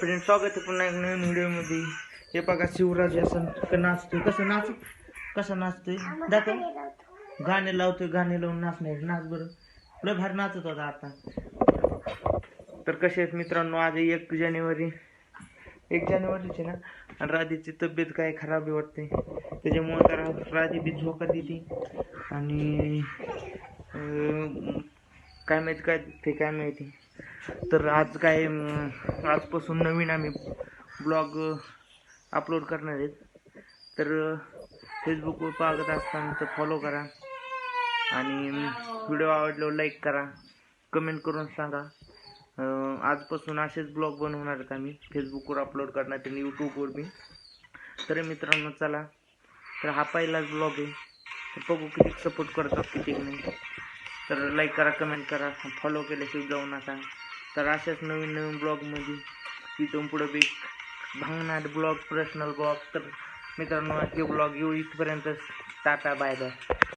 Friend स्वागत आहे पुन्हा एक नवीन व्हिडिओमध्ये. हे बघा शिवराज असं नाचतोय. कसं नाच कसं नाचतोय? दाखव. गाणे लावतोय गाणे लावून नाचणार नाच बरं. लय भारी नाचत होता आता. तर कसे आहेत मित्रांनो आज एक जानेवारी. एक जानेवारीची ना? आणि राधेची तब्येत काय खराब आहे वाटते त्याच्यामुळे तर राधी बी झोका देते. आणि काय माहिती काय ते काय माहिती. तर आज काय आजपासून नवीन आम्ही ब्लॉग अपलोड करणार आहेत. तर फेसबुकवर पाहत असताना तर फॉलो करा. आणि व्हिडिओ आवडल्यावर लाईक करा. कमेंट करून सांगा. आजपासून असेच ब्लॉग बनवणार आहेत आम्ही. फेसबुकवर अपलोड करणार आणि यूट्यूबवर बी. तर मित्रांनो चला. तर हा पहिलाच ब्लॉग आहे. तर बघू किती सपोर्ट करतात किती नाही. तर लाईक करा कमेंट करा. फॉलो केल्याशिवाय जाऊ नका. तर अशाच नवीन नवीन ब्लॉगमध्ये इथून पुढं बी भांगणार ब्लॉग पर्सनल ब्लॉग तर मित्रांनो आजचे ब्लॉग येऊ इथपर्यंतच. Tata bye bye